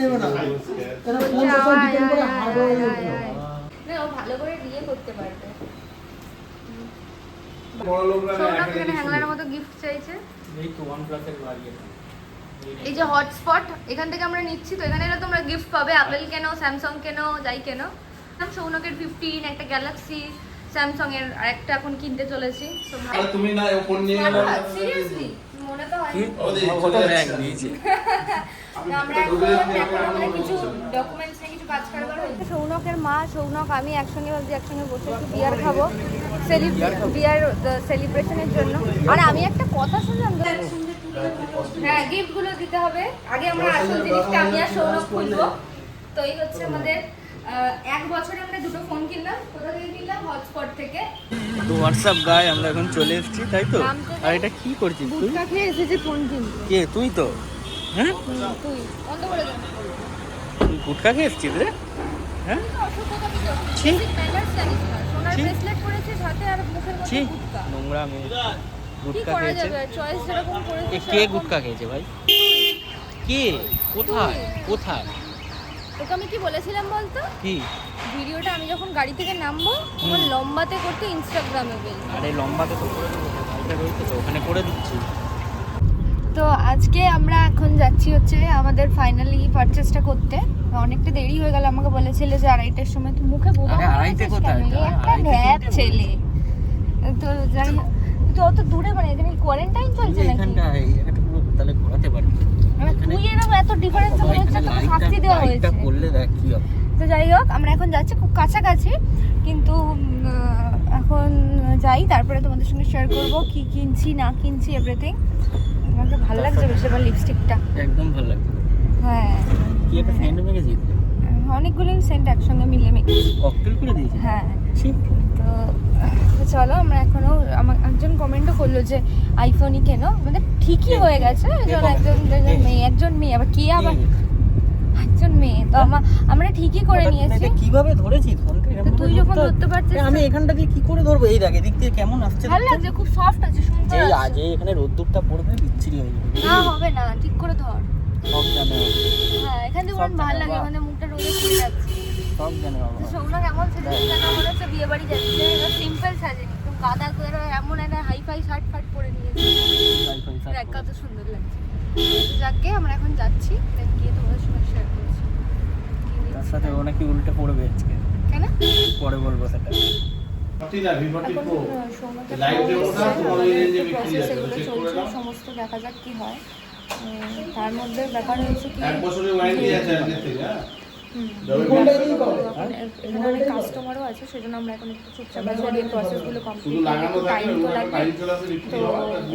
নেবে না। কেন ফোন সব ডিপেন্ড করে হার্ডওয়্যারের উপর না ও ভালো করে বিয়ে করতে পারবে। বড় লোকরা এখানে হ্যাংলার মতো গিফট চাইছে। এই তো ওয়ান প্লাসের বাড়ি এটা। এই যে হটস্পট এখান থেকে আমরা নিচ্ছি তো। এখানে এলে তোমরা গিফট পাবে। অ্যাপেল কেনো স্যামসাং কেনো যাই কেনো। সৌনকের ফিফটিন একটা গ্যালাক্সি স্যামসাং এর আরেকটা এখন কিনতে চলেছি। তুমি না ফোন নিয়ে সিরিয়াসলি মনে তো হয় সৌনকের মা সৌনক আমি একসঙ্গে ভাবছি একসঙ্গে বসে একটু বিয়ার খাব। বিয়ার সেলিব্রেশনের জন্য। আর আমি একটা কথা শুনলাম হ্যাঁ গিফটগুলো দিতে হবে। আগে আমরা আসল জিনিসটা আমি আর সৌনক খুলবো। তো এই হচ্ছে আমাদের এক বছরে আমরা দুটো ফোন কিনলাম কোথা থেকে কিনলাম? হটস্পট থেকে। তো হোয়াটসঅ্যাপ গায়ে আমরা এখন চলে এসেছি তাই তো? আর এটা কি করছিস তুই? বুটকা খেয়ে এসেছে ফোন কিনতে। কে তুই তো? হ্যাঁ? তুই। বন্ধ করে দে। তুই গুটখা খেয়ে এসেছিস রে? হ্যাঁ? ছি। সোনার ছি। ব্রেসলেট পরেছিস হাতে আর মুখের মধ্যে গুটকা। নোংরা মেয়ে। কি খেয়েছে। চয়েস যেরকম কে গুটখা খেয়েছে ভাই? কে? কোথায়? কোথায়? তোকে আমি কি বলেছিলাম বলতো? কি? ভিডিওটা আমি যখন গাড়ি থেকে নামবো আমার লম্বাতে করতে ইনস্টাগ্রামে বেল আরে লম্বাতে তো করে দেবো ভাইটা রয়েছে তো ওখানে করে দিচ্ছি। তো আজকে আমরা এখন যাচ্ছি হচ্ছে আমাদের ফাইনালি পারচেসটা করতে। অনেকটা দেরি হয়ে গেল আমাকে বলেছিল যে আড়াইটার সময় তুই মুখে কোথায়? একটা ঢ্যাপ ছেলে। তো যাই তুই অত দূরে মানে এখানে কোয়ারেন্টাইন চলছে নাকি? এখানটা তাহলে ঘোরাতে পারবি। তুই এরকম এত ডিফারেন্স মনে হচ্ছে তোকে শাস্তি দেওয়া হয়েছে। করলে দেখ কি হবে। তো যাই হোক আমরা এখন যাচ্ছি খুব কাছাকাছি কিন্তু এখন যাই তারপরে তোমাদের সঙ্গে শেয়ার করব কি কিনছি না কিনছি এভরিথিং আমাকে ভালো লাগছে বেশ এবার লিপস্টিকটা একদম ভালো লাগে হ্যাঁ। কি একটা সেন্ট মেগেছি অনেকগুলো সেন্ট একসঙ্গে মিলে মেখেছি। ককটেল করে দিয়েছি হ্যাঁ। তো চলো আমরা এখনও আমার একজন কমেন্টও করল যে আইফোনই কেন? মানে ঠিকই হয়ে গেছে। একজন মেয়ে একজন মেয়ে। আবার কে আবার? একজন মেয়ে। তো আমরা ঠিকই করে নিয়েছি। কীভাবে ধরেছিস ফোনটা তুই যখন ধরতে পারছিস আমি এখানটা দিয়ে কি করে ধরবো? এই দেখ এদিক দিয়ে কেমন আসছে ভালো লাগছে খুব সফট আছে শুনতে এই আজ এখানে রোদ্দুরটা পড়বে বিচ্ছিরি হয়ে যাবে। না হবে না ঠিক করে ধর। সব জানে হ্যাঁ এখান ভালো লাগে। এখানে মুখটা রোদে ফুলে যাচ্ছে। সব জানে বাবা সৌনক এমন সেজেছে যেন মনে হচ্ছে বিয়ে বাড়ি যাচ্ছে সিম্পল সাজেনি গাদা করে এমন একটা হাই ফাই শার্ট ফাট পরে নিয়েছে। দেখ কত সুন্দর লাগছে। তো যাকে আমরা এখন যাচ্ছি গিয়ে তোমাদের সঙ্গে শেয়ার করছি। তার সাথে ও নাকি উল্টে পড়বে আজকে। কেন? পরে বলব সেটা। ফর্টি না, V40 এখন Pro। আহ, সৌনকের Live খবর demo টা এসছে, তোমার ওই range এ বিক্রি process যাচ্ছে, এগুলো চলছে, সমস্ত দেখা যাক কি হয়। তার মধ্যে ব্যাপার হয়েছে কি এক বছরের ওয়ারেন্টি আছে আগের থেকে হ্যাঁ। এখন কাস্টমারও আছে সেজন্য আমরা এখন একটু চুপচাপ আছি প্রসেসগুলো কমপ্লিট টাইম তো লাগবে তো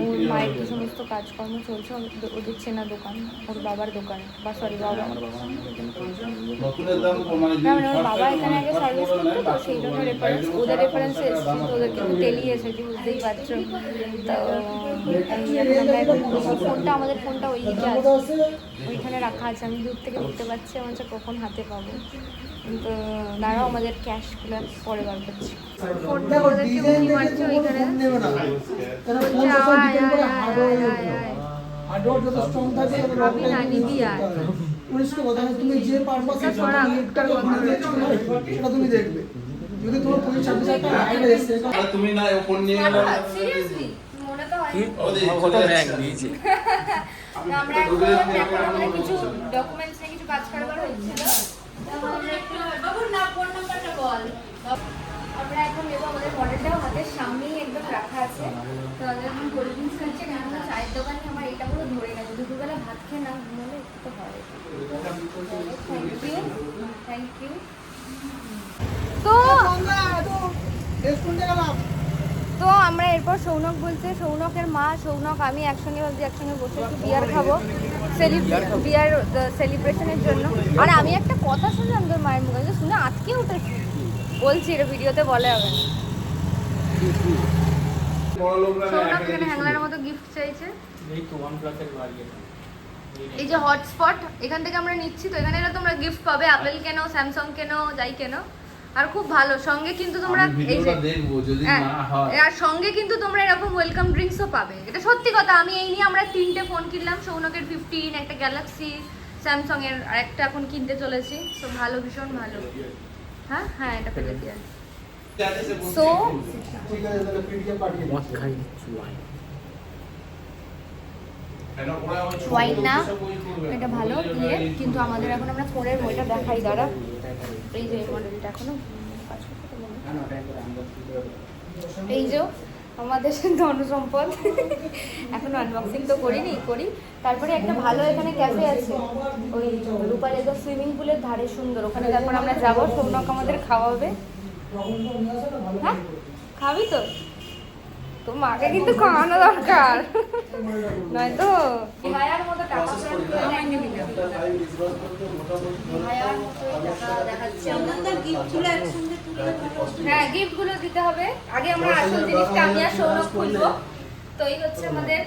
ওর মায়ের সমস্ত কাজকর্ম চলছে ওদের- ওদের চেনা দোকান ওর বাবার দোকান। বা সরি বাবা। মানে মানে ওর বাবা এখানে আগে সার্ভিস করতো তো সেই জন্য মানে রেফারেন্স ওদের রেফারেন্স এসেছে তো আছে। ওদের টেলি এসেছে বুঝতেই পারছ। তো ফোনটা আমাদের ফোনটা ওই দিকে আছে। ওইখানে রাখা আছে। আমি দূর থেকে দেখতে পাচ্ছি আমার কখন হাতে পাবো। কিন্তু দাঁড়াও আমাদের ক্যাশগুলো পরে বার করছি। ফোনটা ওদেরকে ডিজাইন মারছে ওইখানে। ফোন নেবে না। কেন ফোন বলছে, সব আয়, ডিপেন্ড করে আয়, আয়, হার্ডওয়্যারের আয়, উপর আয়, আয়। হার্ডওয়্যার যত স্ট্রং থাকবে তত লং আমি টাইম নানি দিয়ে পুলিশকে কথা তুমি যে পারপাসে সেটা তুমি দেখবে। যদি তোমার পুলিশ সার্ভিস একটা আইডিয়া এসছে তুমি না নিয়ে গেলে সিরিয়াসলি মনে তো হয়। দিয়েছে আমরা এখন কিছু ডকুমেন্টস আমাদের সামনেই রাখা আছে। তো না একটু থ্যাংক ইউ তো তো আমরা এরপর সৌনক বলছে। সৌনকের মা, সৌনক, আমি একসঙ্গে ভাবছি একসঙ্গে বসে একটু বিয়ার খাব। বিয়ার সেলিব্রেশনের জন্য। আর আমি একটা কথা শুনলাম তোর মায়ের মুখে শুনে আজকে উঠেছি। বলছি, এটা ভিডিওতে বলে হবে একা এখানে হ্যাংলার মতো গিফট চাইছে। এই যে হটস্পট এখান থেকে আমরা নিচ্ছি, তো এখানে তোমরা গিফট পাবে অ্যাপেল কেন স্যামসাং কেন, যাই কেনো। আর খুব ভালো। সঙ্গে কিন্তু তোমরা এই যে ভিডিওটা দেখব যদি হ্যাঁ, না হয়। আর সঙ্গে কিন্তু তোমরা এরকম ওয়েলকাম ড্রিঙ্কসও পাবে। এটা সত্যি কথা আমি এই নিয়ে আমরা তিনটে ফোন কিনলাম সৌনকের ফিফটিন একটা গ্যালাক্সি স্যামসাং এর আরেকটা এখন কিনতে চলেছি। তো ভালো ভীষণ ভালো। হ্যাঁ? হ্যাঁ এটা ফেলে দিয়ে সো ঠিক আছে তাহলে পিডিএফ পাঠিয়ে মদ দিচ্ছি খাই চুয়াই ওয়াইন না, এটা ভালো দিয়ে কিন্তু আমাদের এখন আমরা ফোনের বইটা দেখাই, দাঁড়া। এই যে মডেলটা এখনও। এই যে, আমাদের ধন সম্পদ এখনও আনবক্সিং তো করিনি, করি। তারপরে একটা ভালো এখানে ক্যাফে আছে। ওই রূপা লেগো সুইমিং পুলের ধারে সুন্দর। ওখানে তারপর আমরা যাব সৌনক আমাদের খাওয়াবে। হ্যাঁ? খাবি তো? তো মাকে কিন্তু খাওয়ানো দরকার। নয়তো হ্যাঁ গিফটগুলো দিতে হবে। আগে আমরা আসল জিনিসটা আমি আর সৌরভ খুলবো। তো এই হচ্ছে আমাদের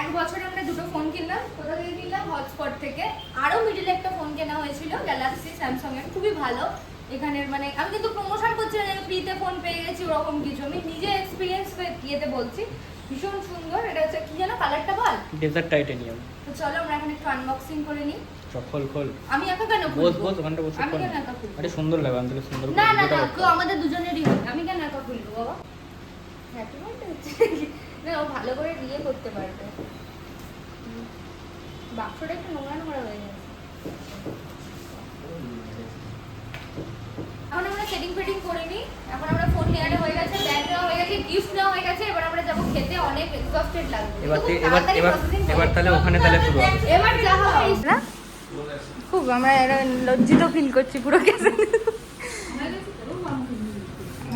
এক বছরে আমরা দুটো ফোন কিনলাম। কোথা থেকে কিনলাম? হটস্পট থেকে। আরও মিডিলে একটা ফোন কেনা হয়েছিল গ্যালাক্সি স্যামসাং এর। খুবই ভালো। এখানের মানে আমি কিন্তু প্রমোশন করছি না ফ্রিতে ফোন পেয়ে গেছি ওরকম কিছু। আমি নিজে এক্সপিরিয়েন্স ইয়েতে বলছি ভীষণ সুন্দর এটা হচ্ছে কি যেন কালারটা বল? ডেজার্ট টাইটেনিয়াম তো চলো আমরা এখন একটু আনবক্সিং করে নিই। চপ্পল খোল আমি একা কেন বস খুলবো? বস ওখানটা বসে খোল। কেন একা আরে সুন্দর লাগে আমি সুন্দর না না না তো আমাদের দুজনেরই আমি কেন একা খুলবো বাবা? হ্যাপি বার্থডে হচ্ছে না ও ভালো করে বিয়ে করতে পারবে। বাক্সটা একটু নোংরা নোংরা হয়ে গেছে। এখন আমরা সেটিং ফেটিং করে নিই এখন আমরা ফোন নেওয়াটা হয়ে গেছে ব্যাগ নেওয়া হয়ে গেছে গিফট নেওয়া হয়ে গেছে এবার আমরা যাব খেতে অনেক এক্সস্টেড লাগবে। এবার এবার এবার এবার তাহলে ওখানে তাহলে শুরু এবার যা না খুব আমরা এরা লজ্জিত ফিল করছি পুরো কেসে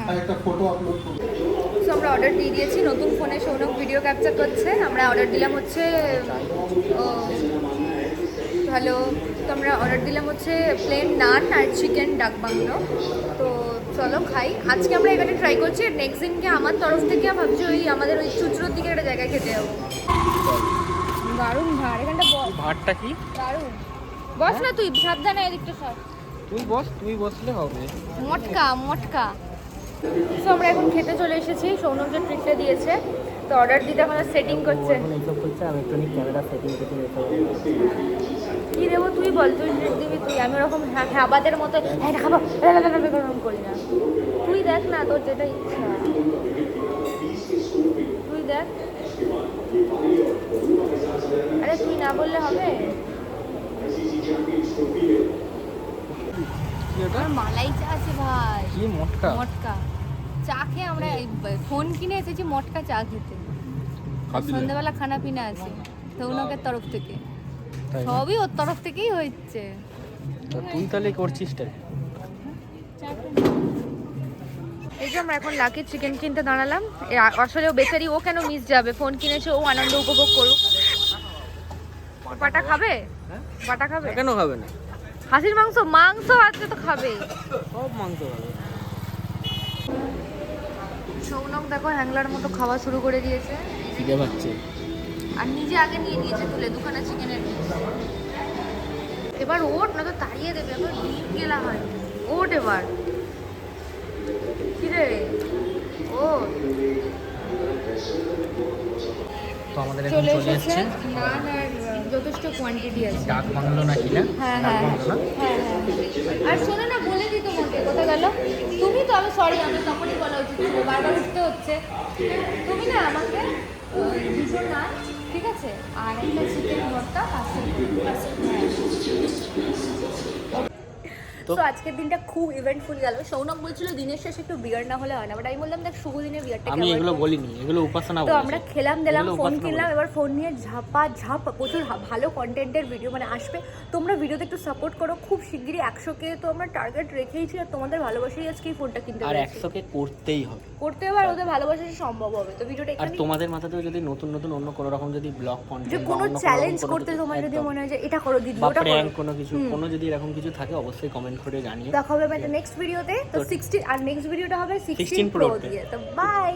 আর একটা ফটো আপলোড করব। সো আমরা অর্ডার দিয়ে দিয়েছি নতুন ফোনে সৌনক ভিডিও ক্যাপচার করছে। আমরা অর্ডার দিলাম হচ্ছে ও ভালো। তো আমরা অর্ডার দিলাম হচ্ছে প্লেন নান আর চিকেন ডাক বাংলো তো চলো খাই। আজকে আমরা এখানে ট্রাই করছি। আর নেক্সট দিনকে আমার তরফ থেকে ভাবছি ওই আমাদের ওই চুচড়োর দিকে একটা জায়গায় খেতে যাব। দারুণ ভাড় এখানটা বস ভাতটা কি? দারুণ। বস না তুই সাবধানে এদিকটা সব তুই বস তুই বসলে হবে। মটকা মটকা। তো আমরা এখন খেতে চলে এসেছি। সৌনক যে ট্রিটটা দিয়েছে। তো অর্ডার দিতে এখন সেটিং করছে। এইসব করছে আমি একটু ক্যামেরা সেটিং করতে কি দেবো তুই বল তুই দিবি তুই। আমি ওরকম হ্যাঁ মতো হ্যাঁ খাব। এরকম করি না। তুই দেখ না তোর যেটা ইচ্ছা। তুই দেখ। আরে তুই না বললে হবে? মালাই চা আছে ভাই। কি মটকা? মটকা। চা খেয়ে আমরা ফোন কিনে এসেছি মটকা চা খেতে। সন্ধ্যাবেলা খানা পিনা আছে সৌনকের তরফ থেকে? সবই ওর তরফ থেকেই হচ্ছে। তো তুই তাহলে করছিস তাই এই যে আমরা এখন লাকি চিকেন কিনতে দাঁড়ালাম। আসলে ও বেচারি ও কেন মিস যাবে? ফোন কিনেছে ও আনন্দ উপভোগ করুক। পাটা খাবে? পাটা খাবে? কেন খাবে না? হাসির মাংস? মাংস আছে তো খাবে সব মাংস খাবে। সৌনক দেখো হ্যাংলার মতো খাওয়া শুরু করে দিয়েছে। খিদে পাচ্ছে। আর নিজে আগে নিয়ে নিয়েছে তুলে দুখানা চিকেনের এবার ওট না তো তাড়িয়ে দেবে এবার ডিপ গেলা হয় ওট এবার। কি রে ও তো আমাদের এখন চলে এসেছে। এসছে। নান যথেষ্ট কোয়ান্টিটি আছে। ডাক বাংলো নাকি না? হ্যাঁ হ্যাঁ। হ্যাঁ হ্যাঁ। আর শোনো না বলে দিত মোটে কোথায় গেল? তুমি তো আমি সরি আমি তখনই বলা উচিত বারবার উঠতে হচ্ছে। তুমি না আমাকে দুটো নান ঠিক আছে? আর একটা চিকেন ভর্তা পার্সেল তো- আজকের দিনটা খুব ইভেন্টফুল গেল। সৌনক বলছিল দিনের শেষে একটু বিয়ার না হলে হয় না। বাট আমি বললাম দেখ শুভ দিনে বিয়ারটা আমি এগুলো বলিনি এগুলো উপাসনা তো আমরা খেলাম দিলাম ফোন কিনলাম এবার ফোন নিয়ে ঝাপা ঝাপ প্রচুর ভালো কন্টেন্টের ভিডিও মানে আসবে। তোমরা ভিডিওতে একটু সাপোর্ট করো খুব শিগগিরই একশো কে তো আমরা টার্গেট রেখেইছি আর তোমাদের ভালোবাসাই আজকে এই ফোনটা কিনতে আর পেরেছি। একশোকে করতেই হবে। করতে হবে আর ওদের ভালোবাসা সম্ভব হবে। তো ভিডিওটা আর তোমাদের মাথাতেও যদি নতুন নতুন অন্য কোনো রকম যদি ব্লগ যে কোনো চ্যালেঞ্জ করতে তোমার যদি মনে হয় যে এটা করো দিদি ওটা করো। কোনো কিছু কোনো যদি এরকম কিছু থাকে অবশ্যই কমেন্ট করে জানিয়ে দেখা হবে নেক্সট ভিডিওতে তো। তো- সিক্সটিন আর নেক্সট ভিডিওটা হবে 16 সিক্সটিন প্রো দিয়ে। তো বাই